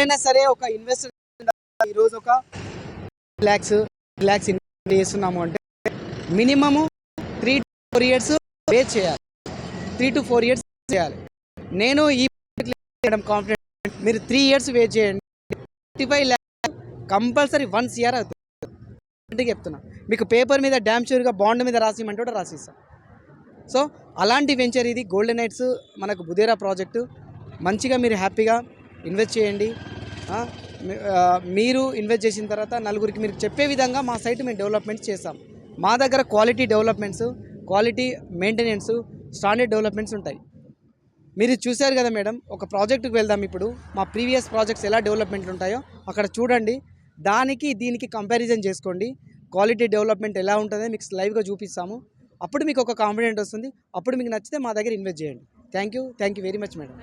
ఎవరైనా సరే ఒక ఇన్వెస్టర్ ఈరోజు ఒక ల్యాక్స్ ల్యాక్స్ ఇన్వెస్ట్ చేస్తున్నాము అంటే minimum three to four years వే చేయాలి. త్రీ టు ఫోర్ ఇయర్స్ చేయాలి. నేను ఈ చేయడం కాన్ఫిడెంట్ మీరు త్రీ ఇయర్స్ వేట్ చేయండి. Fifty five lakhs compulsory once year అవుతుంది. అంటే చెప్తున్నా. మీకు పేపర్ మీద డ్యామ్ షూర్గా బాండ్ మీద రాసిమంటే కూడా రాసిస్తాం. సో అలాంటి వెంచర్ ఇది గోల్డెన్ నైట్స్ మనకు బుదేరా ప్రాజెక్టు మంచిగా మీరు హ్యాపీగా ఇన్వెస్ట్ చేయండి. మీరు ఇన్వెస్ట్ చేసిన తర్వాత నలుగురికి మీరు చెప్పే విధంగా మా సైట్ మేము డెవలప్మెంట్ చేస్తాం. మా దగ్గర quality developments quality maintenance standard developments ఉంటాయి. మీరు చూశారు కదా మేడం ఒక ప్రాజెక్టుకు వెళ్దాం ఇప్పుడు. మా ప్రీవియస్ ప్రాజెక్ట్స్ ఎలా డెవలప్మెంట్ ఉంటాయో అక్కడ చూడండి. దానికి దీనికి కంపారిజన్ చేసుకోండి. క్వాలిటీ డెవలప్మెంట్ ఎలా ఉంటుందో మీకు లైవ్గా చూపిస్తాము. అప్పుడు మీకు ఒక కాన్ఫిడెంట్ వస్తుంది. అప్పుడు మీకు నచ్చితే మా దగ్గర ఇన్వెస్ట్ చేయండి. Thank you. Thank you very much madam.